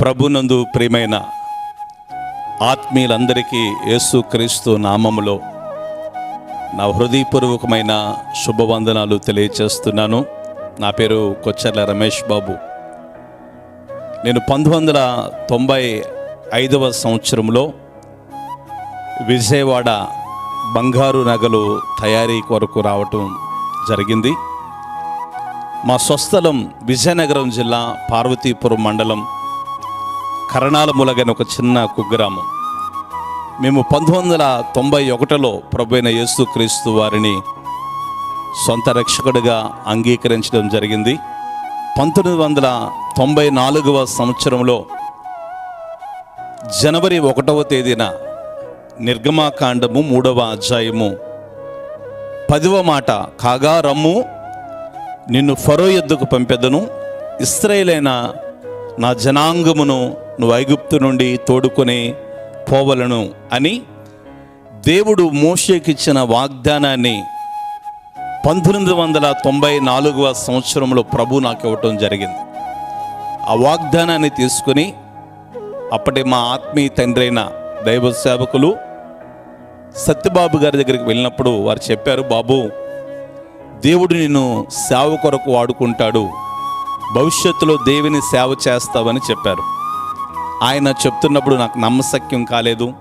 ప్రభునందు ప్రియమైన ఆత్మీయులందరికీ యేసుక్రీస్తు నామములో నా హృదయపూర్వకమైన శుభవందనాలు తెలియచేస్తున్నాను. నా పేరు కొచ్చర్ల రమేష్ బాబు. నేను పంతొమ్మిది వందల తొంభై ఐదవ సంవత్సరంలో విజయవాడ బంగారు నగలు తయారీ కొరకు రావటం జరిగింది. మా స్వస్థలం విజయనగరం జిల్లా పార్వతీపురం మండలం కరణాల ములగని ఒక చిన్న కుగ్రామం. మేము పంతొమ్మిది వందల తొంభై ఒకటిలో ప్రభైన యేసుక్రీస్తు వారిని సొంత రక్షకుడిగా అంగీకరించడం జరిగింది. పంతొమ్మిది వందల తొంభై నాలుగవ సంవత్సరంలో జనవరి ఒకటవ తేదీన నిర్గమాకాండము మూడవ అధ్యాయము పదివ మాట కాగా రమ్ము నిన్ను ఫరో ఎద్దుకు పంపెదను ఇస్రాయేలైన నా జనాంగమును నువ్వు ఐగుప్తు నుండి తోడుకొని పోవలను అని దేవుడు మోషేకిచ్చిన వాగ్దానాన్ని పంతొమ్మిది వందల తొంభై నాలుగవ సంవత్సరంలో ప్రభు నాకు ఇవ్వటం జరిగింది. ఆ వాగ్దానాన్ని తీసుకుని అప్పటి మా ఆత్మీయ తండ్రైన దైవ సేవకులు సత్యబాబు గారి దగ్గరికి వెళ్ళినప్పుడు వారు చెప్పారు బాబు దేవుడు నిన్ను సేవ కొరకు వాడుకుంటాడు. భవిష్యత్తులో దేవుని సేవ చేస్తావని చెప్పారు. ఆయన చెప్తున్నప్పుడు నాకు నమ్మశక్యం కాలేదు.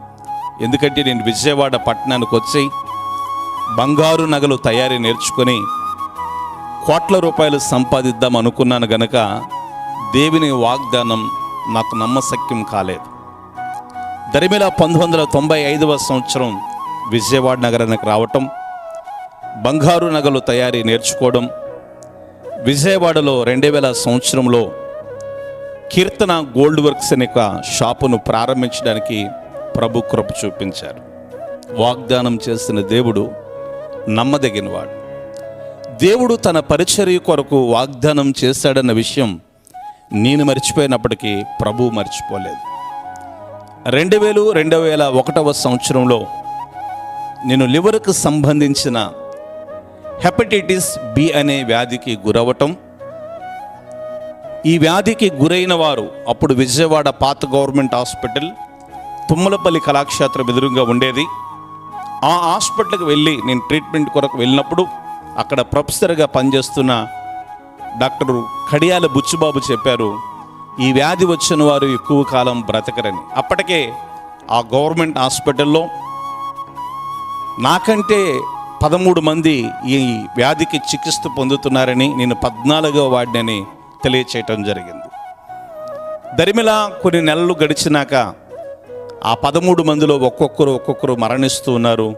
ఎందుకంటే నేను విజయవాడ పట్టణానికి వచ్చి బంగారు నగలు తయారీ నేర్చుకొని కోట్ల రూపాయలు సంపాదిద్దాం అనుకున్నాను గనక దేవుని వాగ్దానం నాకు నమ్మశక్యం కాలేదు. దరిమిల పంతొమ్మిది వందల తొంభై ఐదవ సంవత్సరం విజయవాడ నగరానికి రావటం బంగారు నగలు తయారీ నేర్చుకోవడం విజయవాడలో రెండు వేల సంవత్సరంలో కీర్తన గోల్డ్ వర్క్స్ అనే షాపును ప్రారంభించడానికి ప్రభు కృప చూపించారు. వాగ్దానం చేసిన దేవుడు నమ్మదగినవాడు. దేవుడు తన పరిచర్య కొరకు వాగ్దానం చేశాడన్న విషయం నేను మర్చిపోయినప్పటికీ ప్రభు మర్చిపోలేదు. రెండు వేలు రెండు వేల ఒకటవ సంవత్సరంలో నేను లివర్కు సంబంధించిన హెపటైటిస్ బి అనే వ్యాధికి గురవటం ఈ వ్యాధికి గురైన వారు అప్పుడు విజయవాడ పాత గవర్నమెంట్ హాస్పిటల్ తుమ్మలపల్లి కళాక్షేత్రం ఎదురుగా ఉండేది. ఆ హాస్పిటల్కి వెళ్ళి నేను ట్రీట్మెంట్ కొరకు వెళ్ళినప్పుడు అక్కడ ప్రొఫెసర్గా పనిచేస్తున్న డాక్టర్ కడియాల బుచ్చుబాబు చెప్పారు ఈ వ్యాధి వచ్చిన వారు ఎక్కువ కాలం బ్రతకరని. అప్పటికే ఆ గవర్నమెంట్ హాస్పిటల్లో నాకంటే పదమూడు మంది ఈ వ్యాధికి చికిత్స పొందుతున్నారని నేను పద్నాలుగో వాడినని తెలియచేయటం జరిగింది. దరిమిలా కొన్ని నెలలు గడిచినాక ఆ పదమూడు మందిలో ఒక్కొక్కరు ఒక్కొక్కరు మరణిస్తూ ఉన్నారు.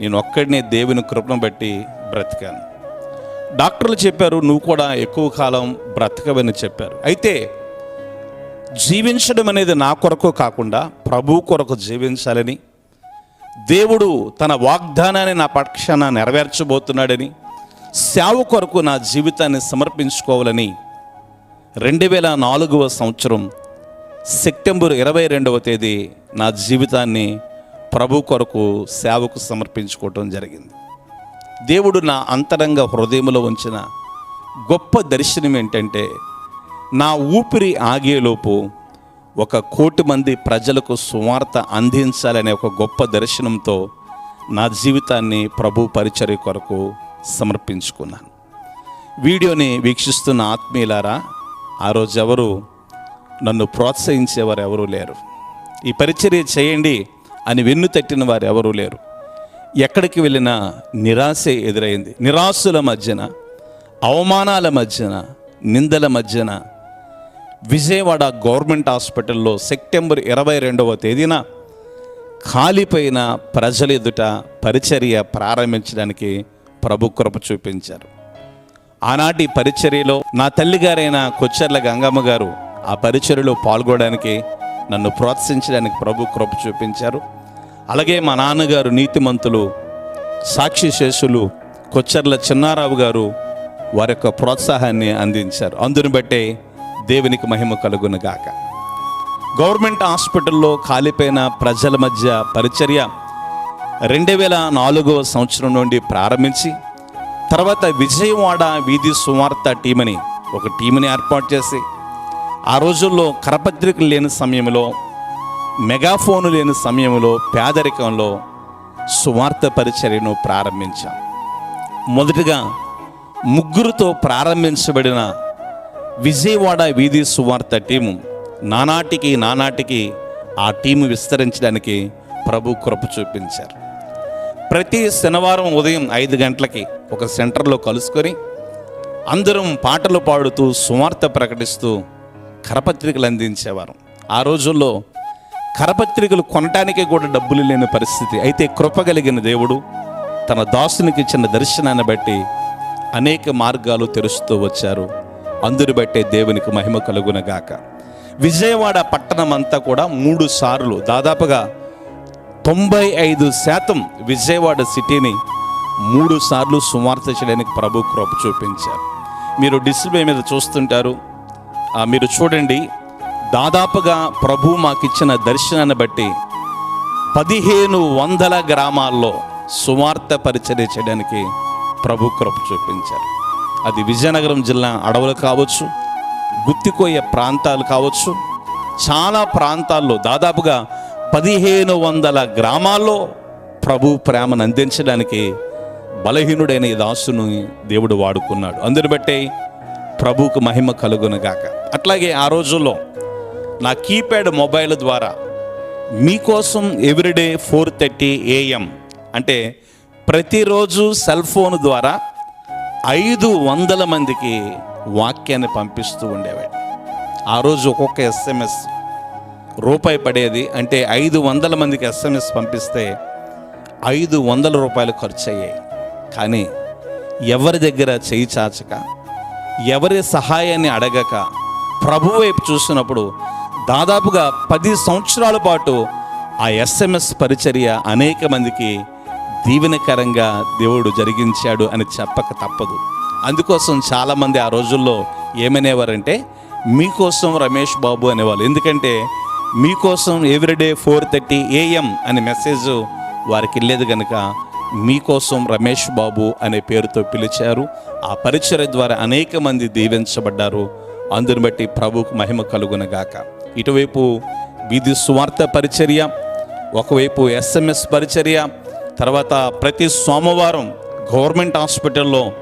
నేను ఒక్కడినే దేవుని కృపను బట్టి బ్రతికాను. డాక్టర్లు చెప్పారు నువ్వు కూడా ఎక్కువ కాలం బ్రతకవని చెప్పారు. అయితే జీవించడం అనేది నా కొరకు కాకుండా ప్రభు కొరకు జీవించాలని దేవుడు తన వాగ్దానాన్ని నా పక్షాన నెరవేర్చబోతున్నాడని సేవ కొరకు నా జీవితాన్ని సమర్పించుకోవాలని రెండు వేల నాలుగవ సంవత్సరం సెప్టెంబర్ ఇరవై రెండవ తేదీ నా జీవితాన్ని ప్రభు కొరకు సేవకు సమర్పించుకోవటం జరిగింది. దేవుడు నా అంతరంగ హృదయంలో ఉంచిన గొప్ప దర్శనం ఏంటంటే నా ఊపిరి ఆగేలోపు ఒక కోటి మంది ప్రజలకు సువార్త అందించాలనే ఒక గొప్ప దర్శనంతో నా జీవితాన్ని ప్రభు పరిచర్య కొరకు సమర్పించుకున్నాను. వీడియోని వీక్షిస్తున్న ఆత్మీయులారా ఆ రోజు ఎవరు? నన్ను ప్రోత్సహించేవారు ఎవరూ లేరు. ఈ పరిచర్య చేయండి అని వెన్ను తట్టిన వారు ఎవరూ లేరు. ఎక్కడికి వెళ్ళినా నిరాశే ఎదురైంది. నిరాశల మధ్యన అవమానాల మధ్యన నిందల మధ్యన విజయవాడ గవర్నమెంట్ హాస్పిటల్లో సెప్టెంబర్ ఇరవై రెండవ తేదీన కాలిపోయిన ప్రజల ఎదుట పరిచర్య ప్రారంభించడానికి ప్రభు కృప చూపించారు. ఆనాటి పరిచర్యలో నా తల్లిగారైన కొచ్చెర్ల గంగమ్మ గారు ఆ పరిచర్యలో పాల్గొనడానికి నన్ను ప్రోత్సహించడానికి ప్రభు కృప చూపించారు. అలాగే మా నాన్నగారు నీతిమంతులు సాక్షి శేషులు కొచ్చెర్ల చిన్నారావు గారు వారి యొక్క ప్రోత్సాహాన్ని అందించారు. అందుని బట్టే దేవునికి మహిమ కలుగును గాక. గవర్నమెంట్ హాస్పిటల్లో కాలిపోయిన ప్రజల మధ్య పరిచర్య రెండు వేల నాలుగో సంవత్సరం నుండి ప్రారంభించి తర్వాత విజయవాడ వీధి సువార్త టీమని ఒక టీంని ఏర్పాటు చేసి ఆ రోజుల్లో కరపత్రికలు లేని సమయంలో మెగాఫోను లేని సమయంలో పేదరికంలో సువార్త పరిచర్యను ప్రారంభించాం. మొదటిగా ముగ్గురుతో ప్రారంభించబడిన విజయవాడ వీధి సువార్త టీము నానాటికి నానాటికి ఆ టీము విస్తరించడానికి ప్రభు కృప చూపించారు. ప్రతి శనివారం ఉదయం ఐదు గంటలకి ఒక సెంటర్లో కలుసుకొని అందరం పాటలు పాడుతూ సువార్త ప్రకటిస్తూ కరపత్రికలు అందించేవారు. ఆ రోజుల్లో కరపత్రికలు కొనటానికి కూడా డబ్బులు లేని పరిస్థితి. అయితే కృప కలిగిన దేవుడు తన దాసునికి ఇచ్చిన దర్శనాన్ని బట్టి అనేక మార్గాలు తెరుస్తూ వచ్చారు. అందుని బట్టే దేవునికి మహిమ కలుగునగాక. విజయవాడ పట్టణం అంతా కూడా మూడు సార్లు దాదాపుగా తొంభై ఐదు శాతం విజయవాడ సిటీని మూడు సార్లు సువార్త చేయడానికి ప్రభు కృప చూపించారు. మీరు డిస్ప్లే మీద చూస్తుంటారు. మీరు చూడండి. దాదాపుగా ప్రభు మాకిచ్చిన దర్శనాన్ని బట్టి పదిహేను వందల గ్రామాల్లో సువార్త పరిచర్య చేయడానికి ప్రభు కృప చూపించారు. అది విజయనగరం జిల్లా అడవులు కావచ్చు గుత్తికోయ ప్రాంతాలు కావచ్చు చాలా ప్రాంతాల్లో దాదాపుగా పదిహేను వందల గ్రామాల్లో ప్రభు ప్రేమను అందించడానికి బలహీనుడైన ఈ దాసును దేవుడు వాడుకున్నాడు. అందుని బట్టే ప్రభువుకు మహిమ కలుగునుగాక అట్లాగే ఆ రోజుల్లో నా కీప్యాడ్ మొబైల్ ద్వారా మీకోసం ఎవ్రీడే ఫోర్ థర్టీ ఏఎం అంటే ప్రతిరోజు సెల్ ఫోన్ ద్వారా ఐదు వందల మందికి వాక్యాన్ని పంపిస్తూ ఉండేవాడు ఆ రోజు ఒక్కొక్క ఎస్ఎంఎస్ రూపాయి పడేది అంటే ఐదు వందల మందికి ఎస్ఎంఎస్ పంపిస్తే ఐదు వందల రూపాయలు ఖర్చు అయ్యాయి కానీ ఎవరి దగ్గర చేయి చాచక ఎవరి సహాయాన్ని అడగక ప్రభు వైపు చూసినప్పుడు దాదాపుగా పది సంవత్సరాల పాటు ఆ ఎస్ఎంఎస్ పరిచర్య అనేక మందికి దీవెనకరంగా దేవుడు జరిగించాడు అని చెప్పక తప్పదు. అందుకోసం చాలామంది ఆ రోజుల్లో ఏమనేవారంటే మీకోసం రమేష్ బాబు అనేవాళ్ళు. ఎందుకంటే మీకోసం ఎవ్రీడే ఫోర్ థర్టీ ఏఎం అనే మెసేజ్ వారికి వెళ్ళేది కనుక మీకోసం రమేష్ బాబు అనే పేరుతో పిలిచారు. ఆ పరిచయ ద్వారా అనేక మంది దీవించబడ్డారు. అందుని బట్టి ప్రభుకు మహిమ కలుగునగాక. ఇటువైపు వీధి సువార్త పరిచర్య ఒకవైపు ఎస్ఎంఎస్ పరిచర్య తర్వాత ప్రతి సోమవారం గవర్నమెంట్ హాస్పిటల్లో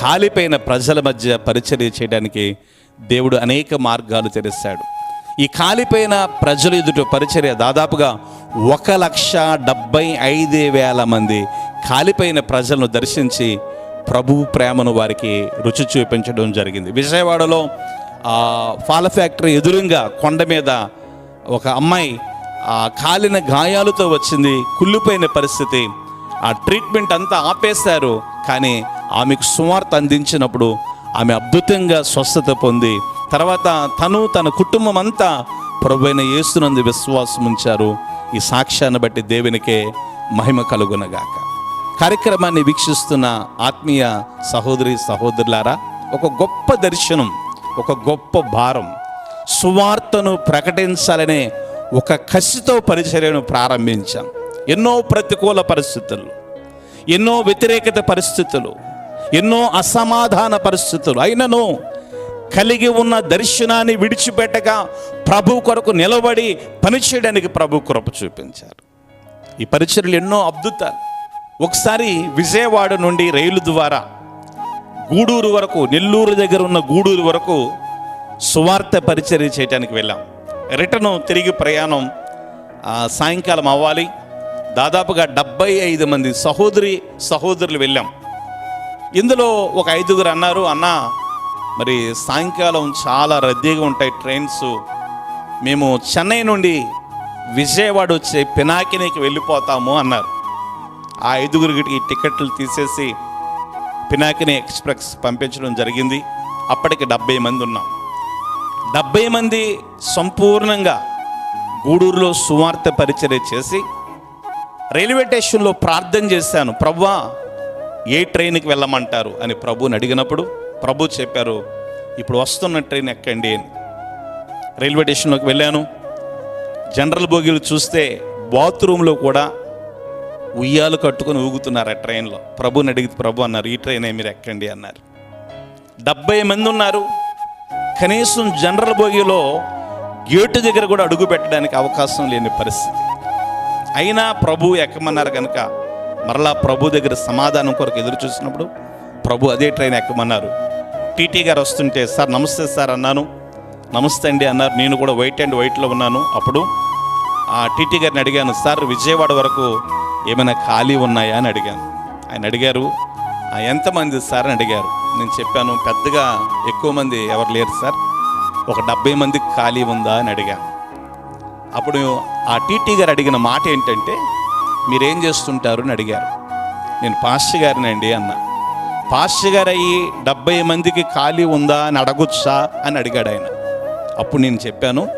ఖాళీపోయిన ప్రజల మధ్య పరిచర్య చేయడానికి దేవుడు అనేక మార్గాలు తెరిస్తాడు ఈ కాలిపోయిన ప్రజలు ఎదుట పరిచర్య దాదాపుగా ఒక లక్ష డెబ్బై ఐదు వేల మంది కాలిపోయిన ప్రజలను దర్శించి ప్రభు ప్రేమను వారికి రుచి చూపించడం జరిగింది. విజయవాడలో ఫాల పాల ఫ్యాక్టరీ ఎదురుగా కొండ మీద ఒక అమ్మాయి ఆ కాలిన గాయాలతో వచ్చింది. కుళ్ళిపోయిన పరిస్థితి. ఆ ట్రీట్మెంట్ అంతా ఆపేశారు. కానీ ఆమెకు సువార్త అందించినప్పుడు ఆమె అద్భుతంగా స్వస్థత పొంది తర్వాత తను తన కుటుంబం అంతా ప్రభువైన యేసునందు విశ్వాసం ఉంచారు ఈ సాక్ష్యాన్ని బట్టి దేవునికే మహిమ కలుగునగాక. కార్యక్రమాన్ని వీక్షిస్తున్న ఆత్మీయ సహోదరి సహోదరులారా ఒక గొప్ప దర్శనం ఒక గొప్ప భారం సువార్తను ప్రకటించాలనే ఒక కసితో పరిచర్యను ప్రారంభించాం. ఎన్నో ప్రతికూల పరిస్థితులు ఎన్నో వ్యతిరేకత పరిస్థితులు ఎన్నో అసమాధాన పరిస్థితులు. అయినను కలిగి ఉన్న దర్శనాన్ని విడిచిపెట్టగా ప్రభు కొరకు నిలబడి పనిచేయడానికి ప్రభు కృప చూపించారు. ఈ పరిచర్యలు ఎన్నో అద్భుతాలు. ఒకసారి విజయవాడ నుండి రైలు ద్వారా గూడూరు వరకు నెల్లూరు దగ్గర ఉన్న గూడూరు వరకు సువార్త పరిచర్య చేయడానికి వెళ్ళాం. రిటర్న్ తిరిగి ప్రయాణం సాయంకాలం అవ్వాలి. దాదాపుగా డెబ్బై ఐదు మంది సహోదరి సహోదరులు వెళ్ళాం. ఇందులో ఒక ఐదుగురు అన్నారు అన్న మరి సాయంకాలం చాలా రద్దీగా ఉంటాయి ట్రైన్స్. మేము చెన్నై నుండి విజయవాడ వచ్చే పినాకినికి వెళ్ళిపోతాము అన్నారు. ఆ ఐదుగురికి టికెట్లు తీసేసి పినాకిని ఎక్స్ప్రెస్ పంపించడం జరిగింది. అప్పటికి డెబ్బై మంది ఉన్నాం. డెబ్బై మంది సంపూర్ణంగా గూడూరులో సువార్త పరిచర్య చేసి రైల్వే స్టేషన్లో ప్రార్థన చేశాను. ప్రవ్వా ఏ ట్రైన్కి వెళ్ళమంటారు? అని ప్రభుని అడిగినప్పుడు ప్రభు చెప్పారు ఇప్పుడు వస్తున్న ట్రైన్ ఎక్కండి అని. రైల్వే స్టేషన్లోకి వెళ్ళాను. జనరల్ బోగీలు చూస్తే బాత్రూంలో కూడా ఉయ్యాలు కట్టుకొని ఊగుతున్నారు ఆ ట్రైన్లో. ప్రభుని అడిగితే ప్రభు అన్నారు ఈ ట్రైనే మీరు ఎక్కండి అన్నారు. డెబ్బై మంది ఉన్నారు. కనీసం జనరల్ బోగిలో గేటు దగ్గర కూడా అడుగు పెట్టడానికి అవకాశం లేని పరిస్థితి. అయినా ప్రభు ఎక్కమన్నారు కనుక మరలా ప్రభు దగ్గర సమాధానం కొరకు ఎదురు చూసినప్పుడు ప్రభు అదే ట్రైన్ ఎక్కమన్నారు. టీటీ గారు వస్తుంటే సార్ నమస్తే సార్ అన్నాను. నమస్తే అండి అన్నారు. నేను కూడా వైట్ అండ్ వైట్లో ఉన్నాను. అప్పుడు ఆ టీటీ గారిని అడిగాను సార్ విజయవాడ వరకు ఏమైనా ఖాళీ ఉన్నాయా? అని అడిగాను. ఆయన అడిగారు ఎంతమంది సార్? అని అడిగారు. నేను చెప్పాను పెద్దగా ఎక్కువ మంది ఎవరు లేరు సార్. ఒక డెబ్బై మందికి ఖాళీ ఉందా? అని అడిగాను అప్పుడు ఆ టీటీ గారు అడిగిన మాట ఏంటంటే మీరేం చేస్తుంటారు? అని అడిగారు. నేను పాస్టర్ గారినండి అన్న. పాస్టర్ అయ్యి డెబ్బై మందికి ఖాళీ ఉందా అని అడగొచ్చా అని అడిగాడు ఆయన. అప్పుడు నేను చెప్పాను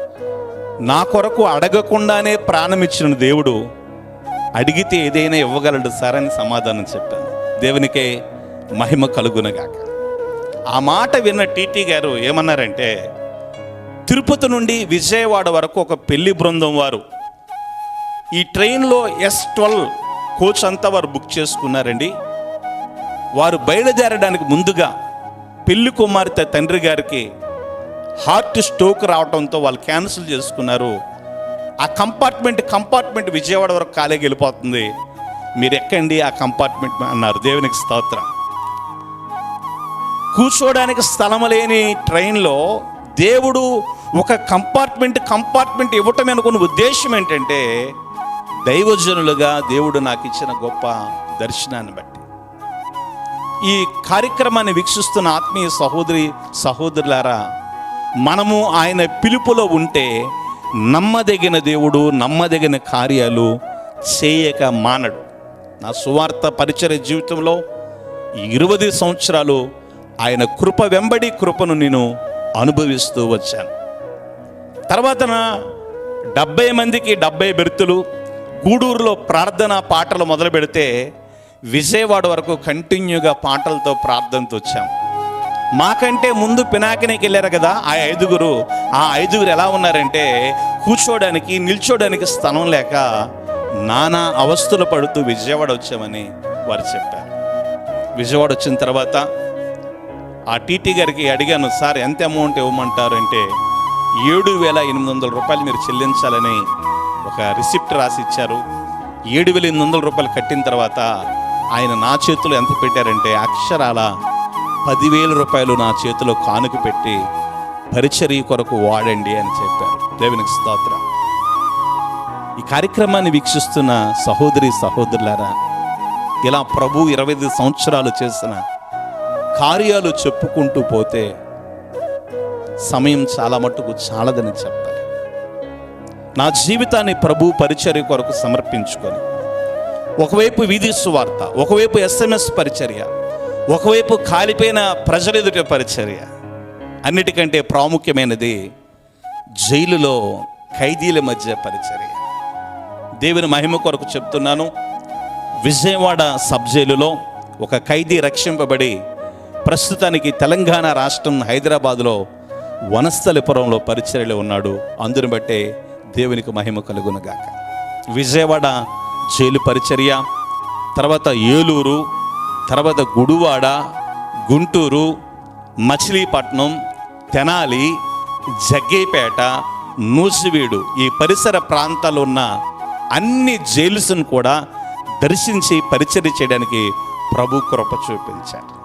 నా కొరకు అడగకుండానే ప్రాణం ఇచ్చిన దేవుడు అడిగితే ఏదైనా ఇవ్వగలడు సార్ అని సమాధానం చెప్పాను. దేవునికే మహిమ కలుగునగాక. ఆ మాట విన్న టీటీ గారు ఏమన్నారంటే తిరుపతి నుండి విజయవాడ వరకు ఒక పెళ్ళి బృందం వారు ఈ ట్రైన్లో ఎస్ ట్వెల్వ్ కోచ్ అంతా వారు బుక్ చేసుకున్నారండి. వారు బయలుదేరడానికి ముందుగా పెళ్ళి కుమార్తె తండ్రి గారికి హార్ట్ స్ట్రోక్ రావడంతో వాళ్ళు క్యాన్సిల్ చేసుకున్నారు. ఆ కంపార్ట్మెంట్ కంపార్ట్మెంట్ విజయవాడ వరకు ఖాళీకి వెళ్ళిపోతుంది. మీరు ఎక్కండి ఆ కంపార్ట్మెంట్ అన్నారు. దేవునికి స్తోత్రం. కూర్చోడానికి స్థలం లేని ట్రైన్లో దేవుడు ఒక కంపార్ట్మెంట్ కంపార్ట్మెంట్ ఇవ్వటం అనుకున్న ఉద్దేశం ఏంటంటే దైవజనులుగా దేవుడు నాకు ఇచ్చిన గొప్ప దర్శనాన్ని బట్టి. ఈ కార్యక్రమాన్ని వీక్షిస్తున్న ఆత్మీయ సహోదరి సహోదరులారా మనము ఆయన పిలుపులో ఉంటే నమ్మదగిన దేవుడు నమ్మదగిన కార్యాలు చేయక మానడు. నా సువార్త పరిచయ జీవితంలో ఇరవై సంవత్సరాలు ఆయన కృప వెంబడి కృపను నేను అనుభవిస్తూ వచ్చాను. తర్వాత డెబ్బై మందికి డెబ్బై బెర్తులు గూడూరులో ప్రార్థన పాటలు మొదలు పెడితే విజయవాడ వరకు కంటిన్యూగా పాటలతో ప్రార్థనతో వచ్చాం. మాకంటే ముందు పినాకినికి వెళ్ళారు కదా ఆ ఐదుగురు. ఆ ఐదుగురు ఎలా ఉన్నారంటే కూర్చోడానికి నిల్చోడానికి స్థలం లేక నానా అవస్థలు పడుతూ విజయవాడ వచ్చామని వారు చెప్పారు. విజయవాడ వచ్చిన తర్వాత ఆ టీటీ గారికి అడిగాను సార్ ఎంత అమౌంట్ ఇవ్వమంటారు? అంటే ఏడు వేల ఎనిమిది వందల రూపాయలు మీరు చెల్లించాలని ఒక రిసిప్ట్ రాసి ఇచ్చారు. ఏడు వేల ఎనిమిది వందల రూపాయలు కట్టిన తర్వాత ఆయన నా చేతిలో ఎంత పెట్టారంటే అక్షరాల పదివేల రూపాయలు నా చేతిలో కానుక పెట్టి పరిచర్య కొరకు వాడండి అని చెప్పారు. దేవునికి స్తోత్ర. ఈ కార్యక్రమాన్ని వీక్షిస్తున్న సహోదరి సహోదరులారా ఇలా ప్రభు ఇరవై ఐదు సంవత్సరాలు చేసిన కార్యాలు చెప్పుకుంటూ పోతే సమయం చాలా మట్టుకు చాలదని చెప్పాలి. నా జీవితాన్ని ప్రభు పరిచర్య కొరకు సమర్పించుకొని ఒకవైపు వీధి సువార్త ఒకవైపు ఎస్ఎంఎస్ పరిచర్య ఒకవైపు కాలిపోయిన ప్రజల ఎదుట పరిచర్య. అన్నిటికంటే ప్రాముఖ్యమైనది జైలులో ఖైదీల మధ్య పరిచర్య. దేవుని మహిమ కొరకు చెప్తున్నాను విజయవాడ సబ్ జైలులో ఒక ఖైదీ రక్షింపబడి ప్రస్తుతానికి తెలంగాణ రాష్ట్రం హైదరాబాద్లో వనస్థలిపురంలో పరిచర్యలో ఉన్నాడు. అందుని బట్టే దేవునికి మహిమ కలుగునగాక. విజయవాడ జైలు పరిచర్య తర్వాత ఏలూరు తర్వాత గుడివాడ గుంటూరు మచిలీపట్నం తెనాలి జగ్గేపేట నూసివీడు ఈ పరిసర ప్రాంతాలు ఉన్న అన్ని జైల్స్ను కూడా దర్శించి పరిచర్య చేయడానికి ప్రభు కృప చూపించారు.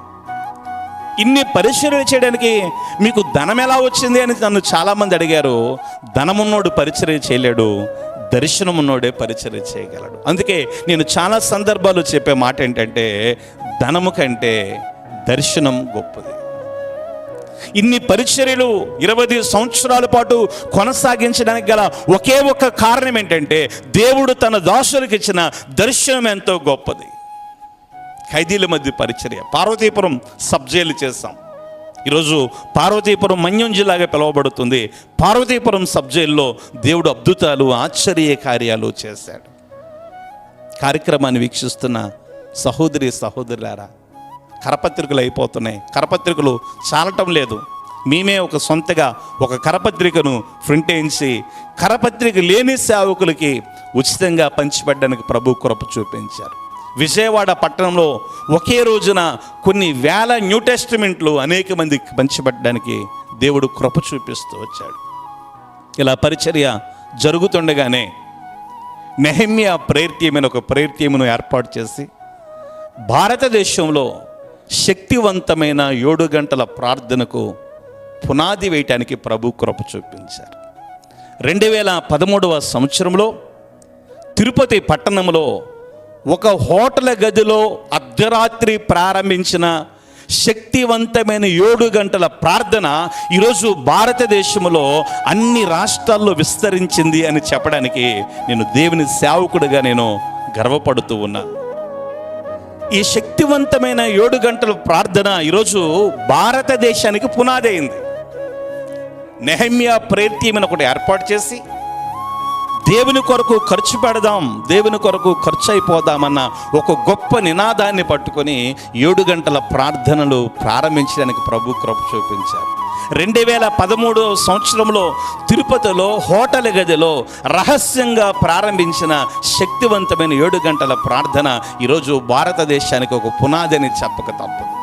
ఇన్ని పరిచర్యలు చేయడానికి మీకు ధనం ఎలా వచ్చింది అని నన్ను చాలామంది అడిగారు. ధనమున్నోడు పరిచర్య చేయలేడు. దర్శనమున్నోడే పరిచయం చేయగలడు. అందుకే నేను చాలా సందర్భాలు చెప్పే మాట ఏంటంటే ధనము కంటే దర్శనం గొప్పది. ఇన్ని పరిచర్యలు ఇరవై సంవత్సరాల పాటు కొనసాగించడానికి గల ఒకే ఒక్క కారణం ఏంటంటే దేవుడు తన దాసులకు ఇచ్చిన దర్శనం ఎంతో గొప్పది. ఖైదీల మధ్య పరిచర్య. పార్వతీపురం సబ్జైలు చేస్తాం ఈరోజు పార్వతీపురం మన్యం జిల్లాగా పిలువబడుతుంది. పార్వతీపురం సబ్ జైల్లో దేవుడు అద్భుతాలు ఆశ్చర్య కార్యాలు చేశాడు. కార్యక్రమాన్ని వీక్షిస్తున్న సహోదరి సహోదరులారా కరపత్రికలు అయిపోతున్నాయి. కరపత్రికలు చాలటం లేదు. మేమే ఒక సొంతగా ఒక కరపత్రికను ప్రింట్ కరపత్రిక లేని సేవకులకి ఉచితంగా పంచిపెట్టడానికి ప్రభు కృప చూపించారు. విజయవాడ పట్టణంలో ఒకే రోజున కొన్ని వేల న్యూ టెస్టిమెంట్లు అనేక మందికి పంచిపెట్టడానికి దేవుడు కృప చూపిస్తూ వచ్చాడు. ఇలా పరిచర్య జరుగుతుండగానే నెహమ్య ప్రేర్త్యమైన ఒక ప్రేర్త్యమును ఏర్పాటు చేసి భారతదేశంలో శక్తివంతమైన ఏడు గంటల ప్రార్థనకు పునాది వేయటానికి ప్రభు కృప చూపించారు. రెండు వేల పదమూడవ సంవత్సరంలో తిరుపతి పట్టణంలో ఒక హోటల్ గదిలో అర్ధరాత్రి ప్రారంభించిన శక్తివంతమైన ఏడు గంటల ప్రార్థన ఈరోజు భారతదేశంలో అన్ని రాష్ట్రాల్లో విస్తరించింది అని చెప్పడానికి నేను దేవుని సేవకుడిగా నేను గర్వపడుతూ ఉన్నా. ఈ శక్తివంతమైన ఏడు గంటల ప్రార్థన ఈరోజు భారతదేశానికి పునాది అయింది. నెహమ్యా ప్రేత్యమని ఒకటి ఏర్పాటు చేసి దేవుని కొరకు ఖర్చు పెడదాం దేవుని కొరకు ఖర్చు అయిపోదామన్న ఒక గొప్ప నినాదాన్ని పట్టుకొని ఏడు గంటల ప్రార్థనలు ప్రారంభించడానికి ప్రభు కృప చూపించారు. రెండు వేల పదమూడు సంవత్సరంలో తిరుపతిలో హోటల్ గదిలో రహస్యంగా ప్రారంభించిన శక్తివంతమైన ఏడు గంటల ప్రార్థన ఈరోజు భారతదేశానికి ఒక పునాది అని చెప్పక తప్పదు.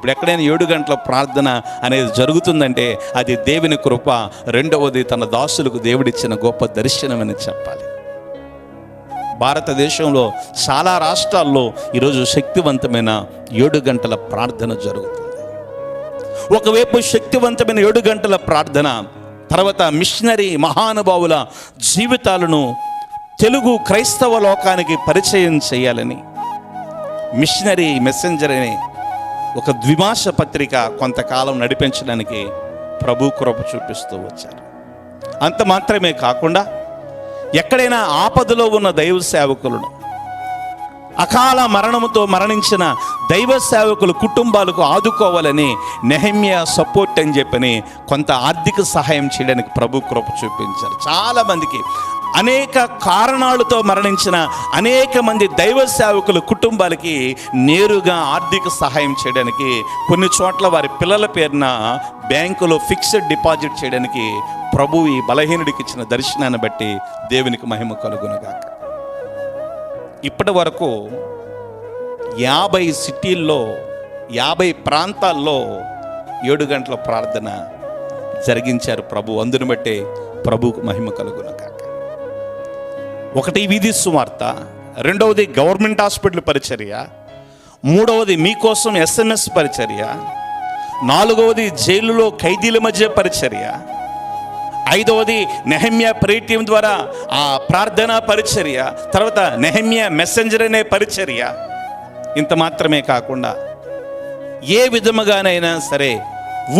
ఇప్పుడు ఎక్కడైనా ఏడు గంటల ప్రార్థన అనేది జరుగుతుందంటే అది దేవుని కృప. రెండవది తన దాసులకు దేవుడిచ్చిన గొప్ప దర్శనమని చెప్పాలి. భారతదేశంలో చాలా రాష్ట్రాల్లో ఈరోజు శక్తివంతమైన ఏడు గంటల ప్రార్థన జరుగుతుంది. ఒకవైపు శక్తివంతమైన ఏడు గంటల ప్రార్థన తర్వాత మిషనరీ మహానుభావుల జీవితాలను తెలుగు క్రైస్తవ లోకానికి పరిచయం చేయాలని మిషనరీ మెసెంజర్ అనే ఒక ద్విమాస పత్రిక కొంతకాలం నడిపించడానికి ప్రభు కృప చూపిస్తూ వచ్చారు. అంత మాత్రమే కాకుండా ఎక్కడైనా ఆపదలో ఉన్న దైవ సేవకులను అకాల మరణముతో మరణించిన దైవ సేవకులు కుటుంబాలకు ఆదుకోవాలని నెహమ్య సపోర్ట్ అని చెప్పని కొంత ఆర్థిక సహాయం చేయడానికి ప్రభు కృప చూపించారు. చాలా మందికి అనేక కారణాలతో మరణించిన అనేక మంది దైవ సేవకుల కుటుంబాలకి నేరుగా ఆర్థిక సహాయం చేయడానికి కొన్ని చోట్ల వారి పిల్లల పేరున బ్యాంకులో ఫిక్స్డ్ డిపాజిట్ చేయడానికి ప్రభు ఈ బలహీనుడికి ఇచ్చిన దర్శనాన్ని బట్టి దేవునికి మహిమ కలుగునుగాక. ఇప్పటి వరకు యాభై సిటీల్లో యాభై ప్రాంతాల్లో ఏడు గంటల ప్రార్థన జరిగించారు ప్రభు. అందుని బట్టే ప్రభుకు మహిమ కలుగునగా ఒకటి వీధి సువార్త రెండవది గవర్నమెంట్ హాస్పిటల్ పరిచర్య మూడవది మీకోసం ఎస్ఎంఎస్ పరిచర్య నాలుగవది జైలులో ఖైదీల మధ్య పరిచర్య ఐదవది నెహమ్య ప్రేటియం ద్వారా ఆ ప్రార్థన పరిచర్య తర్వాత నెహమ్య మెసెంజర్ అనే పరిచర్య. ఇంత మాత్రమే కాకుండా ఏ విధముగానైనా సరే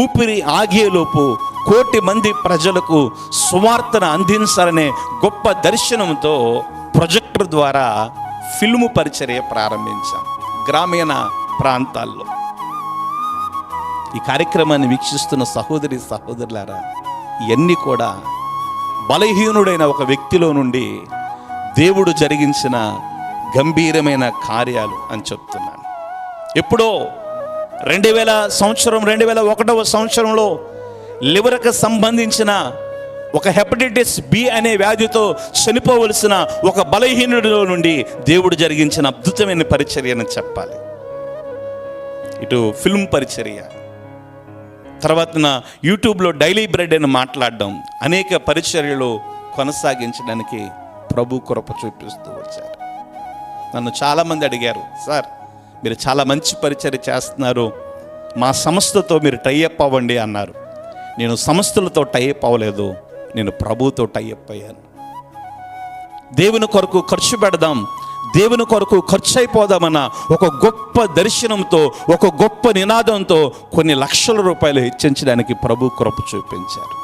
ఊపిరి ఆగేలోపు కోటి మంది ప్రజలకు సువార్తను అందించాలనే గొప్ప దర్శనంతో ప్రొజెక్టర్ ద్వారా ఫిల్ము పరిచర్య ప్రారంభించాం గ్రామీణ ప్రాంతాల్లో. ఈ కార్యక్రమాన్ని వీక్షిస్తున్న సహోదరి సహోదరులారా ఇవన్నీ కూడా బలహీనుడైన ఒక వ్యక్తిలో నుండి దేవుడు జరిగించిన గంభీరమైన కార్యాలు అని చెప్తున్నాను. ఎప్పుడో రెండు వేల సంవత్సరం రెండు వేల ఒకటవ సంవత్సరంలో లివర్కి సంబంధించిన ఒక హెపటైటిస్ బి అనే వ్యాధితో చనిపోవలసిన ఒక బలహీనుడిలో నుండి దేవుడు జరిగించిన అద్భుతమైన పరిచర్యను చెప్పాలి. ఇటు ఫిల్మ్ పరిచర్య. తర్వాత నా యూట్యూబ్లో డైలీ బ్రెడ్ అని మాట్లాడడం అనేక పరిచర్యలు కొనసాగించడానికి ప్రభు కృప చూపిస్తూ వచ్చారు. నన్ను చాలామంది అడిగారు సార్ మీరు చాలా మంచి పరిచర్య చేస్తున్నారు. మా సంస్థతో మీరు టై అప్ అవ్వండి అన్నారు. నేను సంస్థలతో టైఅప్ అవ్వలేదు నేను ప్రభుతో టైఅప్ అయ్యాను. దేవుని కొరకు ఖర్చు పెడదాం దేవుని కొరకు ఖర్చు అయిపోదామన్న ఒక గొప్ప దర్శనంతో ఒక గొప్ప నినాదంతో కొన్ని లక్షల రూపాయలు హెచ్చించడానికి ప్రభు కృప చూపించారు.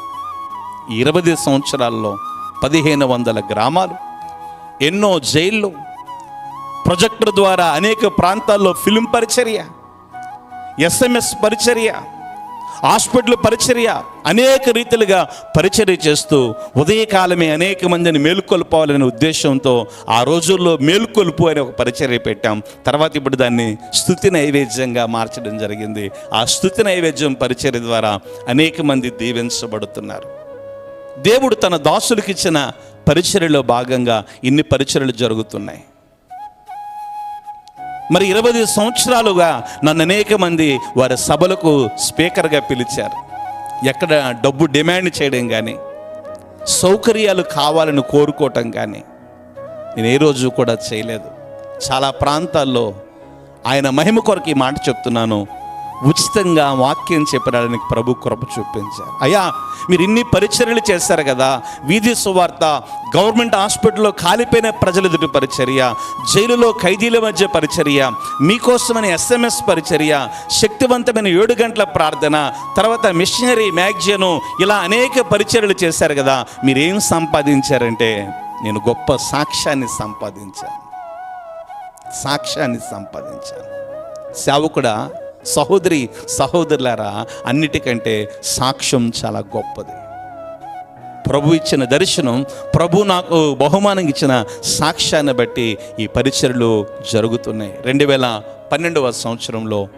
ఇరవై సంవత్సరాల్లో పదిహేను వందల గ్రామాలు ఎన్నో జైళ్ళు ప్రొజెక్టర్ ద్వారా అనేక ప్రాంతాల్లో ఫిల్మ్ పరిచర్య ఎస్ఎంఎస్ పరిచర్య హాస్పిటల్ పరిచర్య అనేక రీతిలుగా పరిచర్య చేస్తూ ఉదయకాలమే అనేక మందిని మేలుకొల్పాలనే ఉద్దేశంతో ఆ రోజుల్లో మేలుకొల్పు అనే ఒక పరిచర్య పెట్టాం. తర్వాత ఇప్పుడు దాన్ని స్థుతి నైవేద్యంగా మార్చడం జరిగింది. ఆ స్థుతి నైవేద్యం పరిచర్య ద్వారా అనేక మంది దీవించబడుతున్నారు. దేవుడు తన దాసులకు ఇచ్చిన పరిచర్యలో భాగంగా ఇన్ని పరిచర్యలు జరుగుతున్నాయి. మరి ఇరవై సంవత్సరాలుగా నన్ను అనేక మంది వారి సభలకు స్పీకర్గా పిలిచారు. ఎక్కడ డబ్బు డిమాండ్ చేయడం కానీ సౌకర్యాలు కావాలని కోరుకోవటం కానీ నేను ఏ రోజు కూడా చేయలేదు. చాలా ప్రాంతాల్లో ఆయన మహిమ కొరకు ఈ మాట చెప్తున్నాను. ఉచితంగా వాక్యం చెప్పడానికి ప్రభు కృప చూపించారు. అయ్యా మీరు ఇన్ని పరిచర్యలు చేశారు కదా వీధి సువార్త గవర్నమెంట్ హాస్పిటల్లో కాలిపోయిన ప్రజల ఎదుటి పరిచర్య జైలులో ఖైదీల మధ్య పరిచర్య మీకోసమని ఎస్ఎంఎస్ పరిచర్య శక్తివంతమైన ఏడు గంటల ప్రార్థన తర్వాత మిషనరీ మ్యాగ్జిను ఇలా అనేక పరిచర్యలు చేశారు కదా మీరేం సంపాదించారంటే నేను గొప్ప సాక్ష్యాన్ని సంపాదించాను. సాక్ష్యాన్ని సంపాదించాను. సేవకుడా సహోదరి సహోదరులారా అన్నిటికంటే సాక్ష్యం చాలా గొప్పది. ప్రభు ఇచ్చిన దర్శనం ప్రభు నాకు బహుమానం ఇచ్చిన సాక్ష్యాన్ని బట్టి ఈ పరిచయలు జరుగుతున్నాయి. రెండు వేల పన్నెండవ సంవత్సరంలో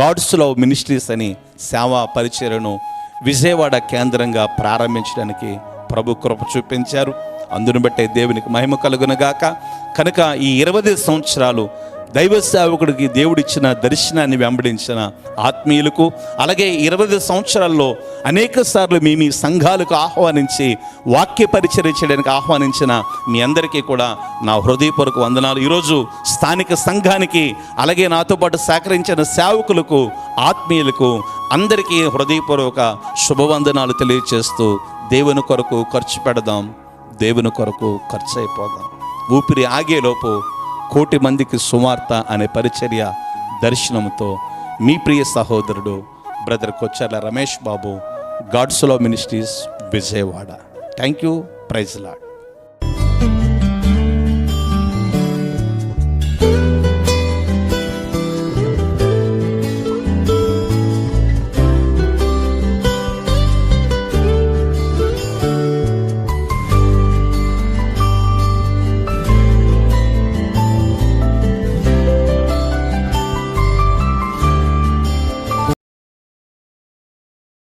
గాడ్స్ లవ్ మినిస్ట్రీస్ అని సేవా పరిచయను విజయవాడ కేంద్రంగా ప్రారంభించడానికి ప్రభు కృప చూపించారు. అందును బట్టే దేవునికి మహిమ కలుగునగాక. కనుక ఈ ఇరవై సంవత్సరాలు దైవ సేవకుడికి దేవుడిచ్చిన దర్శనాన్ని వెంబడించిన ఆత్మీయులకు అలాగే ఇరవై సంవత్సరాల్లో అనేక సార్లు మీ మీ సంఘాలకు ఆహ్వానించి వాక్య పరిచయం చేయడానికి ఆహ్వానించిన మీ అందరికీ కూడా నా హృదయపూర్వక వందనాలు. ఈరోజు స్థానిక సంఘానికి అలాగే నాతో పాటు సహకరించిన సేవకులకు ఆత్మీయులకు అందరికీ హృదయపూర్వక శుభవందనాలు తెలియజేస్తూ దేవుని కొరకు ఖర్చు పెడదాం దేవుని కొరకు ఖర్చు అయిపోదాం. ఊపిరి ఆగేలోపు కోటి మందికి సువార్త అనే పరిచర్య దర్శనంతో మీ ప్రియ సహోదరుడు brother Kocharla Ramesh Babu గాడ్స్లో ministries Vijayawada. Thank you praise lord